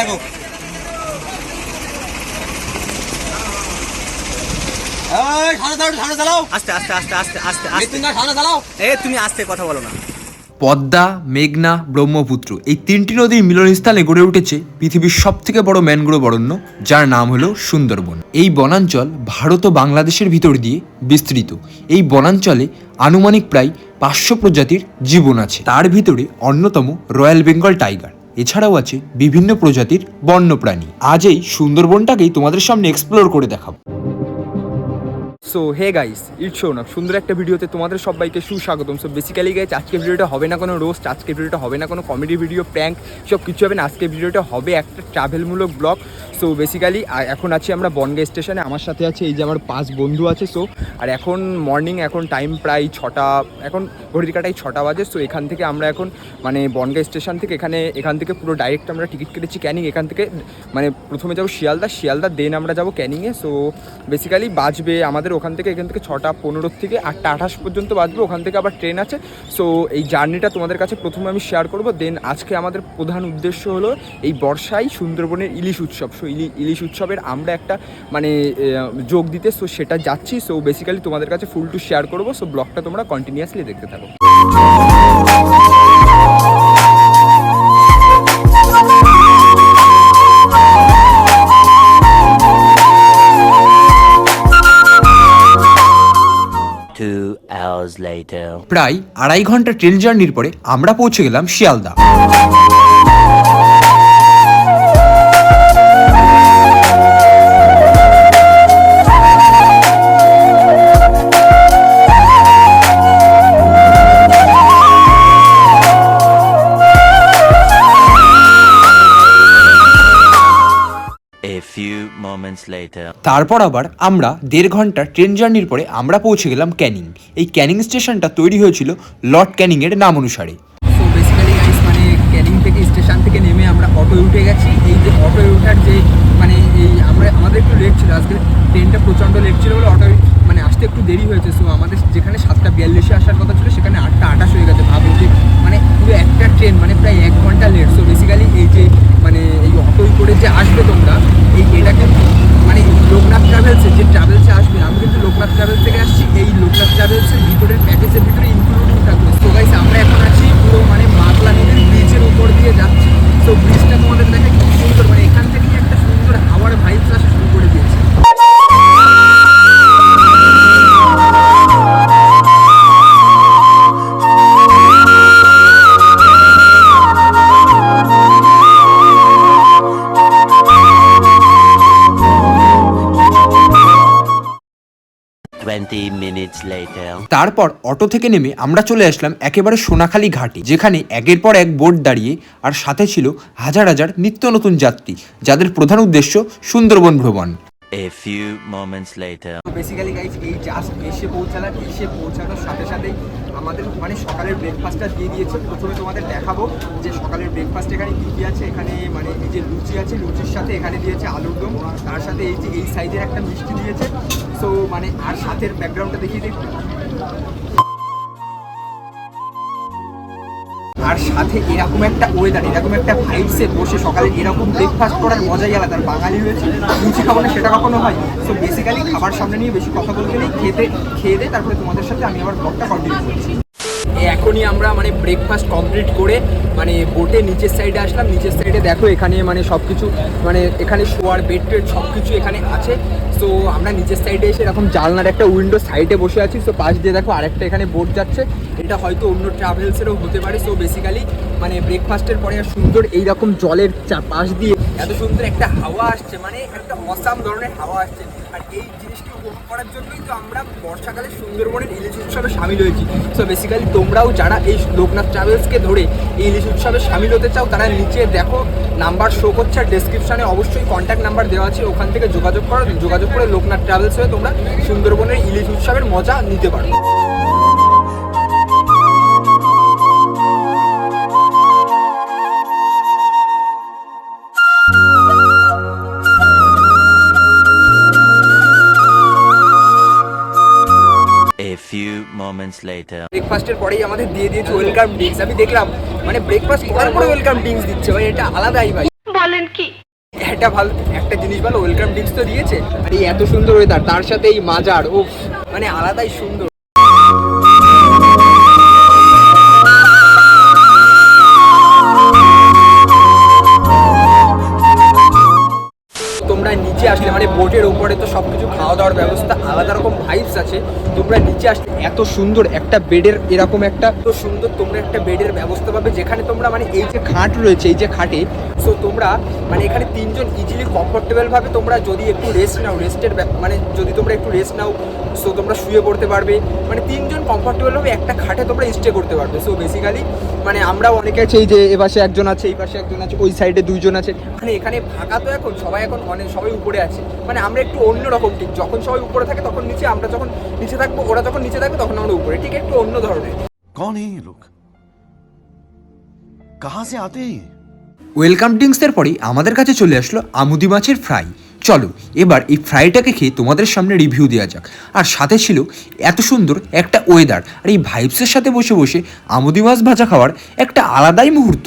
দেখো। এই সামনে চালাও সামনে চালাও আস্তে আস্তে আস্তে আস্তে আস্তে আস্তে। মৃত্যুঞ্জয় সামনে চালাও এ তুমি আস্তে কথা বলো না। পদ্মা মেঘনা ব্রহ্মপুত্র এই তিনটি নদীর মিলনস্থানে গড়ে উঠেছে পৃথিবীর সব থেকে বড় ম্যানগ্রোভ অরণ্য যার নাম হলো সুন্দরবন। এই বনাঞ্চল ভারত ও বাংলাদেশের ভিতর দিয়ে বিস্তৃত। এই বনাঞ্চলে আনুমানিক প্রায় পাঁচশো প্রজাতির জীবন আছে। তার ভিতরে অন্যতম রয়্যাল বেঙ্গল টাইগার। এছাড়াও আছে বিভিন্ন প্রজাতির বন্যপ্রাণী। আজ এই সুন্দরবনটাকেই তোমাদের সামনে এক্সপ্লোর করে দেখাবো। So hey guys it so না সুন্দর একটা ভিডিওতে তোমাদের সবাইকে সুস্বাগতম। সো বেসিক্যালি গাইজ আজকের ভিডিওটা হবে না কোনো রোস্ট আজকের ভিডিওটা হবে না কোনো কমেডি ভিডিও প্র্যাঙ্ক সব কিছু হবে না। আজকের ভিডিওটা হবে একটা ট্রাভেলমূলক ব্লগ সো বেসিক্যালি এখন আছি আমরা বনগা স্টেশনে আমার সাথে আছে এই যে আমার পাঁচ বন্ধু আছে সো আর এখন মর্নিং এখন টাইম প্রায় ছটা, এখন ঘড়ির কাটাই ছটা বাজে। সো এখান থেকে আমরা এখন মানে বনগা স্টেশন থেকে এখানে, এখান থেকে পুরো ডাইরেক্ট আমরা টিকিট কেটেছি ক্যানিং। এখান থেকে মানে প্রথমে যাব শিয়ালদা। শিয়ালদা দেন আমরা যাব ক্যানিংয়ে সো বেসিক্যালি বাজবে আমাদের ওখান থেকে এখান থেকে ছটা পনেরো থেকে আটটা আঠাশ পর্যন্ত বাজবে, ওখান থেকে আবার ট্রেন আছে। সো এই জার্নিটা তোমাদের কাছে প্রথমে আমি শেয়ার করব দেন আজকে আমাদের প্রধান উদ্দেশ্য হলো এই বর্ষায় সুন্দরবনের ইলিশ উৎসব। সো ইলি ইলিশ উৎসবের আমরা একটা মানে যোগ দিতে সো সেটা যাচ্ছি। সো বেসিক্যালি তোমাদের কাছে ফুল টু শেয়ার করব। সো ব্লগটা তোমরা কন্টিনিউয়াসলি দেখতে থাকো। প্রায় আড়াই ঘণ্টা ট্রেন জার্নির পরে আমরা পৌঁছে গেলাম শিয়ালদা। তারপর আবার আমরা দেড় ঘণ্টা ট্রেন জার্নির পরে আমরা পৌঁছে গেলাম ক্যানিং। এই ক্যানিং স্টেশনটা তৈরি হয়েছিল লর্ড ক্যানিং এর নাম অনুসারে। মানে ক্যানিং থেকে স্টেশন থেকে নেমে আমরা অটোয় উঠে গেছি। এই যে অটোয় ওঠার যে মানে এই আমরা আমাদের একটু লেট ছিল। আজকে ট্রেনটা প্রচণ্ড লেট ছিল বলে অটোয় মানে আসতে একটু দেরি হয়েছে। সো আমাদের যেখানে সাতটা বিয়াল্লিশে আসার কথা ছিল সেখানে আটটা আটাশ হয়ে গেছে। ভাবো যে মানে পুরো একটা ট্রেন মানে প্রায় এক ঘণ্টা লেট সো বেসিক্যালি এই যে মানে যে আসবে তোমরা, এই এটা কিন্তু মানে লোকনাথ ট্রাভেলসে যে ট্রাভেলসে আসবে, আমি কিন্তু লোকনাথ ট্রাভেলস থেকে আসছি, এই লোকনাথ ট্রাভেলসের ভিতরের প্যাকেজের ভিতরে ইনক্লুডিং থাকবে। তো গাইস আমরা এখন আছি পুরো মানে মাতলা নদীর ব্রিজের উপর দিয়ে যাচ্ছি। তো ব্রিজটা তোমাদের দেখে খুব সুন্দর মানে এখান থেকেই একটা সুন্দর হাওয়ার ভাইবস আসা শুরু করে দিয়েছে। তারপর অটো থেকে নেমে আমরা চলে আসলাম একেবারে সোনাখালী ঘাটে যেখানে একের পর এক বোট দাঁড়িয়ে আর সাথে ছিল হাজার হাজার নিত্য নতুন যাত্রী যাদের প্রধান উদ্দেশ্য সুন্দরবন ভ্রমণ A few moments later. তো বেসিক্যালি গাইজ এই জাস্ট এসে পৌঁছালাম এসে পৌঁছানোর সাথে সাথেই আমাদের মানে সকালের ব্রেকফাস্টটা দিয়ে দিয়েছে। প্রথমে তোমাদের দেখাবো যে সকালের ব্রেকফাস্ট এখানে কী কী আছে। এখানে মানে এই যে লুচি আছে, লুচির সাথে এখানে দিয়েছে আলুর দম। তার সাথে এই যে এই সাইজের একটা মিষ্টি দিয়েছে। সো মানে আর সাথের ব্যাকগ্রাউন্ডটা দেখিয়ে দিই। আর সাথে এরকম একটা ওয়েদার এরকম একটা ভাইবসে বসে সকালে এরকম ব্রেকফাস্ট করার মজাই আলাদা। আর বাঙালি হয়েছে, লুচি খাব না সেটা কখনো হয়। সো বেসিক্যালি খাবার সামনে নিয়ে বেশি কথা বলতে নেই, খেতে, খেয়ে দিয়ে তারপরে তোমাদের সাথে আমি আবার ব্লগটা কন্টিনিউ করছি। এখনই আমরা মানে ব্রেকফাস্ট কমপ্লিট করে মানে বোটে নিচের সাইডে আসলাম। নিচের সাইডে দেখো এখানে মানে সব কিছু মানে এখানে শোয়ার বেড টেড সব কিছু এখানে আছে। সো আমরা নিচের সাইডে এসে এরকম জানলার একটা উইন্ডো সাইডে বসে আছি। সো পাশ দিয়ে দেখো আরেকটা এখানে বোট যাচ্ছে। এটা হয়তো অন্য ট্রাভেলসেরও হতে পারে। সো বেসিক্যালি মানে ব্রেকফাস্টের পরে আর সুন্দর এইরকম জলের চা- পাশ দিয়ে এত সুন্দর একটা হাওয়া আসছে। মানে একটা অসাম ধরনের হাওয়া আসছে। আর এই জিনিসটি উপভোগ করার জন্যই তো আমরা বর্ষাকালে সুন্দরবনের ইলিশ উৎসবে সামিল হয়েছি। সো বেসিক্যালি তোমরাও যারা এই লোকনাথ ট্রাভেলসকে ধরে এই ইলিশ উৎসবে সামিল হতে চাও, তারা নিচে দেখো, নাম্বার শো করছে আর ডেসক্রিপশানে অবশ্যই কন্ট্যাক্ট নাম্বার দেওয়া আছে, ওখান থেকে যোগাযোগ করো, যোগাযোগ করে লোকনাথ ট্রাভেলস হয়ে তোমরা সুন্দরবনের ইলিশ উৎসবের মজা নিতে পারো। Few moments later. ব্রেকফাস্টের পরেই আমাদের দিয়ে দিয়েছে ওয়েলকাম ড্রিঙ্কস আমি দেখলাম মানে ব্রেকফাস্ট করার পরে ওয়েলকাম ড্রিঙ্কস দিচ্ছে ভাই এটা আলাদাই ভাই। বলেন কি? এটা ভালো একটা জিনিস ভালো ওয়েলকাম ড্রিঙ্কস তো দিয়েছে। আর এই এত সুন্দর ওয়েদার তার সাথে এই মাজার ও মানে আলাদাই সুন্দর। নিচে আসলে মানে বোটের উপরে তো সব কিছু খাওয়া দাওয়ার ব্যবস্থা, আলাদা রকম ভাইবস আছে। তোমরা নিচে আসলে এত সুন্দর একটা বেডের, এরকম একটা তো সুন্দর তোমরা একটা বেডের ব্যবস্থা পাবে, যেখানে তোমরা মানে এই যে খাট রয়েছে, এই যে খাটে সো তোমরা মানে এখানে তিনজন ইজিলি কমফোর্টেবল ভাবে তোমরা যদি একটু রেস্ট নাও রেস্টের মানে যদি তোমরা একটু রেস্ট নাও সো তোমরা শুয়ে পড়তে পারবে। মানে তিনজন কমফোর্টেবল ভাবে একটা খাটে তোমরা স্টে করতে পারবে। সো বেসিক্যালি মানে আমরাও অনেকে আছে, এই যে এ পাশে একজন আছে, এই পাশে একজন আছে, ওই সাইডে দুইজন আছে। মানে এখানে ফাঁকা তো এখন, সবাই এখন অনেক, সবাই উপরে উপরে আছে। মানে আমরা একটু অন্যরকম ঠিক যখন সবাই উপরে থাকে তখন নিচে আমরা যখন নিচে থাকব ওরা যখন নিচে থাকবে তখন আমরা উপরে। ঠিক একটু অন্য ধরনের। কন এই লোক কাহা সে আতে ওয়েলকাম ড্রিঙ্কসের পরেই আমাদের কাছে চলে আসলো আমুদি মাছের ফ্রাই চলো এবার এই ফ্রাইটাকে খেয়ে তোমাদের সামনে রিভিউ দেওয়া যাক। আর সাথে ছিল এত সুন্দর একটা ওয়েদার আর এই ভাইবসের সাথে বসে বসে আমুদি মাছ ভাজা খাওয়ার একটা আলাদাই মুহূর্ত।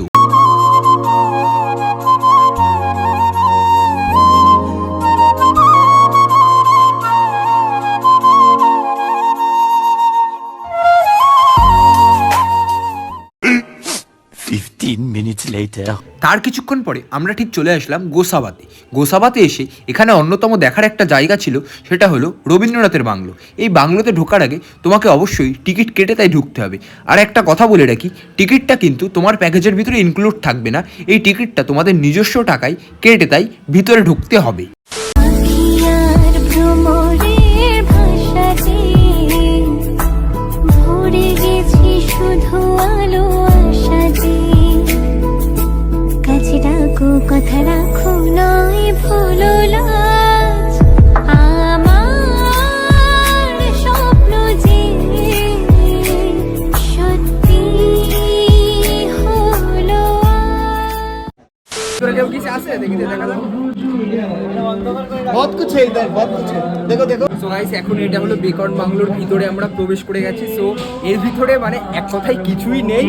তার কিছুক্ষণ পরে আমরা ঠিক চলে আসলাম গোসাবাতে। গোসাবাতে এসে এখানে অন্যতম দেখার একটা জায়গা ছিল, সেটা হলো রবীন্দ্রনাথের বাংলো। এই বাংলোতে ঢোকার আগে তোমাকে অবশ্যই টিকিট কেটে তাই ঢুকতে হবে। আর একটা কথা বলে রাখি, টিকিটটা কিন্তু তোমার প্যাকেজের ভিতরে ইনক্লুড থাকবে না। এই টিকিটটা তোমাদের নিজস্ব টাকায় কেটে তাই ভিতরে ঢুকতে হবে। বাংলোর ভিতরে প্রবেশ করে গেছি। এর ভিতরে মানে এক কথায় কিছুই নেই।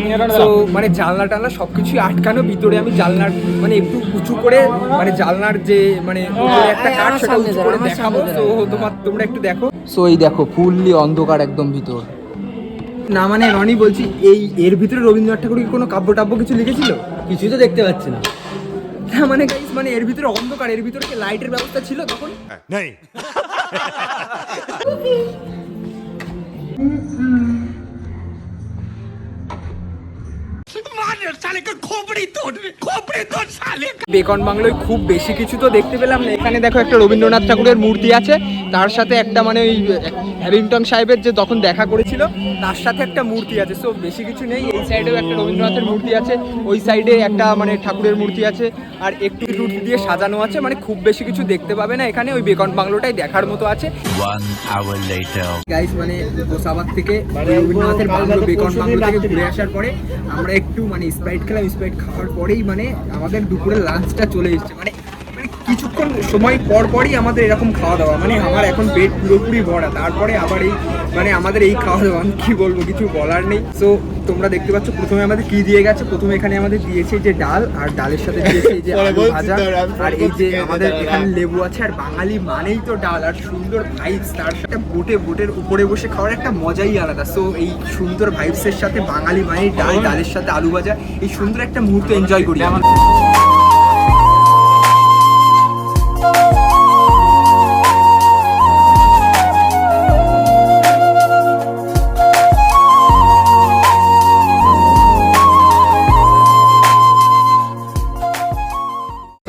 মানে জানলা টানলা সব কিছুই আটকানো। ভিতরে আমি জানলার মানে একটু উঁচু করে মানে জানলার যে মানে একটা তোমরা একটু দেখো। সো এই দেখো ফুললি অন্ধকার একদম ভিতর। না মানে রনি বলছি এই এর ভিতরে রবীন্দ্রনাথ ঠাকুর কি কোনো কাব্য টাব্য কিছু লিখেছিল? কিছুই তো দেখতে পাচ্ছি না। মানে গাইস মানে এর ভিতরে অন্ধকার এর ভিতরে কি লাইটের ব্যবস্থা ছিল তখন? नहीं বেকন বাংলোয় খুব বেশি কিছু তো দেখতে পেলাম না। এখানে দেখো একটা রবীন্দ্রনাথ ঠাকুরের মূর্তি আছে। তার সাথে একটা মানে ওই হ্যারিংটন সাহেবের যে তখন দেখা করেছিল তার সাথে একটা মূর্তি আছে। সো বেশি কিছু নেই। এই সাইডেও একটা রবীন্দ্রনাথের মূর্তি আছে। ওই সাইডে একটা মানে ঠাকুরের মূর্তি আছে। আর একটু রুট দিয়ে সাজানো আছে। মানে খুব বেশি কিছু দেখতে পাবে না এখানে। ওই বেকন বাংলোটাই দেখার মতো আছে। One hour later. গাইস মানে গোসাবাদ থেকে রবীন্দ্রনাথের বাংলো বেকন বাংলো থেকে ঘুরে আসার পরে আমরা একটু মানে স্প্রাইট খেলাম স্প্রাইট খাওয়ার পরেই মানে আমাদের দুপুরের লাঞ্চটা চলে এসছে। মানে মানে কিছুক্ষণ সময় পর পরই আমাদের এরকম খাওয়া দাওয়া। মানে আমার এখন পেট পুরোপুরি ভরা। তারপরে আবার এই মানে আমাদের এই খাওয়া দাওয়া আমি কি বলব কিছু বলার নেই। সো তোমরা দেখতে পাচ্ছ প্রথমে আমাদের কি দিয়ে গেছে? প্রথমে এখানে আমাদের দিয়েছে যে ডাল আর ডালের সাথে দিয়েছে এই যে আলু ভাজা। আর এই যে আমাদের এখানে লেবু আছে আর বাঙালি মানেই তো ডাল আর সুন্দর ভাইবস তার সাথে। বোটে বোটের উপরে বসে খাওয়ার একটা মজাই আলাদা। সো এই সুন্দর ভাইবসের সাথে বাঙালি মানেই ডাল ডালের সাথে আলু ভাজা। এই সুন্দর একটা মুহূর্ত এনজয় করি আমার।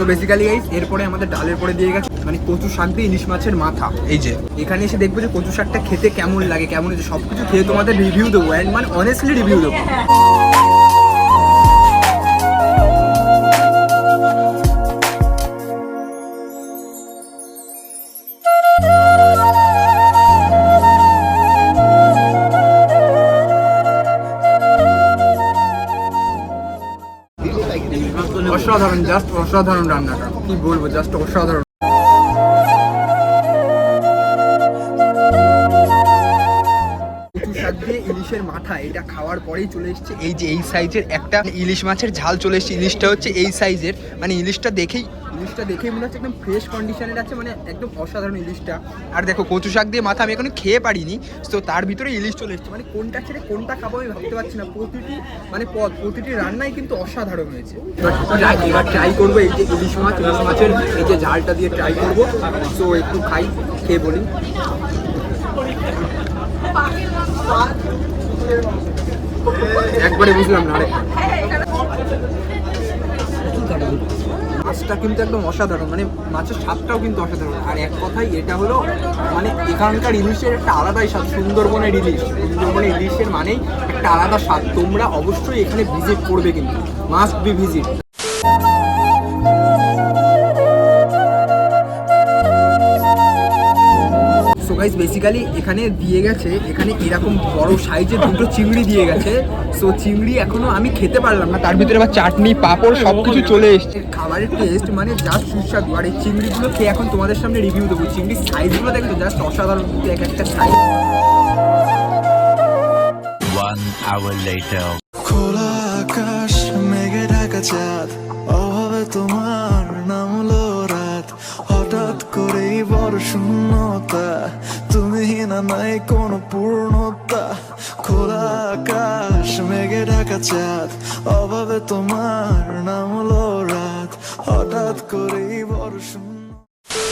তো বেসিক্যালি এই এরপরে আমাদের ডালের পরে দিয়ে গেছে মানে কচু শাক দিয়ে ইলিশ মাছের মাথা। এই যে। এখানে এসে দেখব যে কচু শাকটা খেতে কেমন লাগে কেমন সবকিছু সব কিছু খেয়ে তোমাদের রিভিউ দেবো অ্যান্ড মানে অনেস্টলি রিভিউ দেবো। অসাধারণ জাস্ট অসাধারণ রান্নাটা। কি বলব জাস্ট অসাধারণ। ইলিশের মাথা, এটা খাওয়ার পরেই চলে এসছে। এই যে এই সাইজের একটা ইলিশ মাছের ঝাল চলে এসছে। ইলিশটা হচ্ছে এই সাইজের। মানে ইলিশটা দেখেই ইলিশটা দেখে মনে হচ্ছে একদম ফ্রেশ কন্ডিশনের আছে মানে একদম অসাধারণ ইলিশটা আর দেখো, কচু শাক দিয়ে মাথা আমি এখনও খেয়ে পারিনি, তো তার ভিতরে ইলিশ চলে এসেছে। মানে কোনটা ছেড়ে কোনটা খাব আমি ভাবতে পারছি না। প্রতিটি মানে পদ প্রতিটি রান্নাই কিন্তু অসাধারণ হয়েছে। এবার ট্রাই করব এই যে ইলিশ মাছ, ইলিশ মাছের এই যে ঝালটা দিয়ে ট্রাই করব। তো একটু খাই, খেয়ে বলি। একবারে বুঝলাম না আরে মাছটা কিন্তু একদম অসাধারণ মানে মাছের স্বাদটাও কিন্তু অসাধারণ। আর এক কথাই এটা হলো মানে এখানকার ইলিশের একটা আলাদাই স্বাদ, সুন্দরবনের ইলিশ। সুন্দরবনের ইলিশের মানেই একটা আলাদা স্বাদ। তোমরা অবশ্যই এখানে ভিজিট করবে কিন্তু। Must be visit so guys basically এখানে দিয়ে গেছে এখানে এরকম বড় সাইজের দুটো চিংড়ি দিয়ে গেছে। সো চিংড়ি এখনও আমি খেতে পারলাম না তার ভিতরে আবার চাটনি পাঁপড় সব কিছু চলে এসছে। খাবারের টেস্ট মানে জাস্ট সুস্বাদু। আর এই চিংড়িগুলো খেয়ে এখন তোমাদের সামনে রিভিউ দেবো। চিংড়ির সাইজগুলো দেখো জাস্ট অসাধারণ কিন্তু এক একটা সাইজ One hour later. খোলা আকাশ মেঘে ঢাকা চাঁদ। অভাবে তোমার হঠাৎ করেই বড় শূন্যতা, তুমি না নাই কোনো পূর্ণতা। খোলা আকাশ, মেঘে ঢাকা চাঁদ, অভাবে তোমার নামলো রাত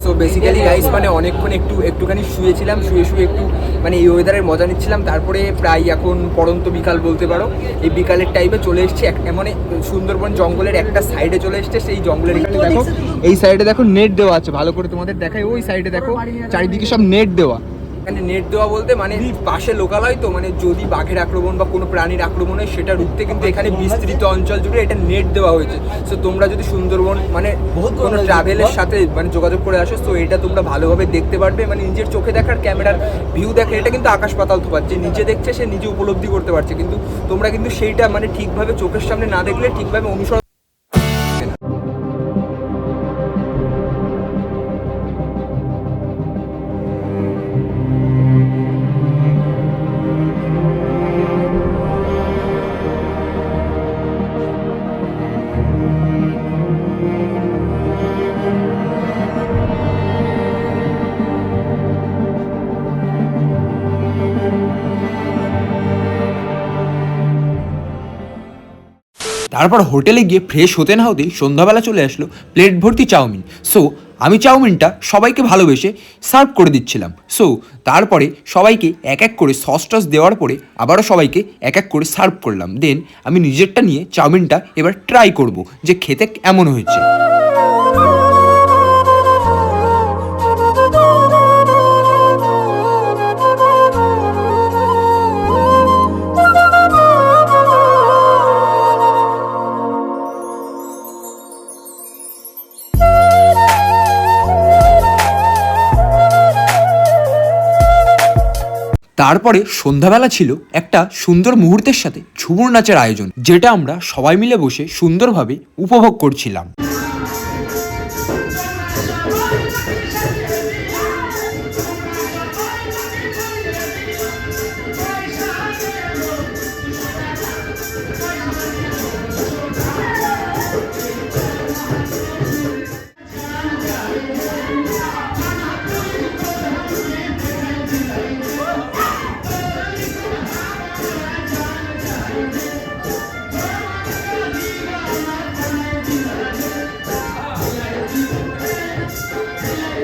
তো বেসিক্যালি গাইস মানে অনেকক্ষণ একটু, একটুখানি শুয়েছিলাম, শুয়ে শুয়ে একটু মানে এই ওয়েদারের মজা নিচ্ছিলাম। তারপরে প্রায় এখন পড়ন্ত বিকাল বলতে পারো। এই বিকালের টাইমে চলে এসেছি মানে সুন্দরবন জঙ্গলের একটা সাইডে চলে এসছে। সেই জঙ্গলের দেখো, এই সাইডে দেখো নেট দেওয়া আছে। ভালো করে তোমাদের দেখায় ওই সাইডে দেখো, চারিদিকে সব নেট দেওয়া। এখানে নেট দেওয়া বলতে মানে পাশে লোকালয় তো মানে যদি বাঘের আক্রমণ বা কোনো প্রাণীর আক্রমণ হয় সেটা রুখতে কিন্তু এখানে বিস্তৃত অঞ্চল জুড়ে এটা নেট দেওয়া হয়েছে। সো তোমরা যদি সুন্দরবন মানে কোনো ট্রাভেলের সাথে মানে যোগাযোগ করে আসো তো এটা তোমরা ভালোভাবে দেখতে পারবে। মানে নিজের চোখে দেখার ক্যামেরার ভিউ দেখে এটা কিন্তু আকাশ পাতাল তফাৎ যে নিজে দেখছে সে নিজে উপলব্ধি করতে পারছে। কিন্তু তোমরা কিন্তু সেইটা মানে ঠিকভাবে চোখের সামনে না দেখলে ঠিকভাবে অনুসরণ তারপর হোটেলে গিয়ে ফ্রেশ হতে না হতেই সন্ধ্যাবেলা চলে আসলো প্লেট ভর্তি চাউমিন। সো আমি চাউমিনটা সবাইকে ভালোবেসে সার্ভ করে দিচ্ছিলাম। সো তারপরে সবাইকে এক এক করে সস টস দেওয়ার পরে আবারও সবাইকে এক এক করে সার্ভ করলাম। দেন আমি নিজেরটা নিয়ে চাউমিনটা এবার ট্রাই করব যে খেতে এমন হয়েছে। তারপরে সন্ধ্যাবেলা ছিল একটা সুন্দর মুহূর্তের সাথে ঝুমুর নাচের আয়োজন, যেটা আমরা সবাই মিলে বসে সুন্দরভাবে উপভোগ করছিলাম।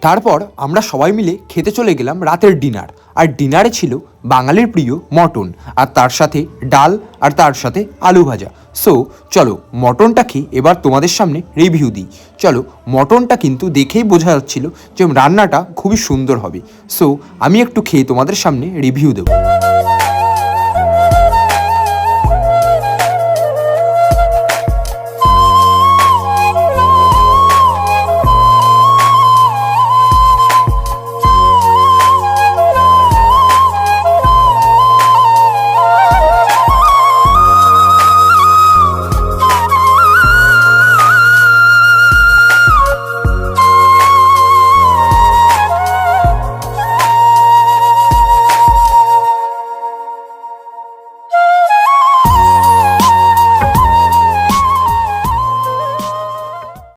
তারপর আমরা সবাই মিলে খেতে চলে গেলাম রাতের ডিনার। আর ডিনারে ছিল বাঙালির প্রিয় মটন, আর তার সাথে ডাল, আর তার সাথে আলু ভাজা। সো চলো মটনটা খেয়ে এবার তোমাদের সামনে রিভিউ দিই। চলো, মটনটা কিন্তু দেখেই বোঝা যাচ্ছিল যে রান্নাটা খুবই সুন্দর হবে। সো আমি একটু খেয়ে তোমাদের সামনে রিভিউ দেবো।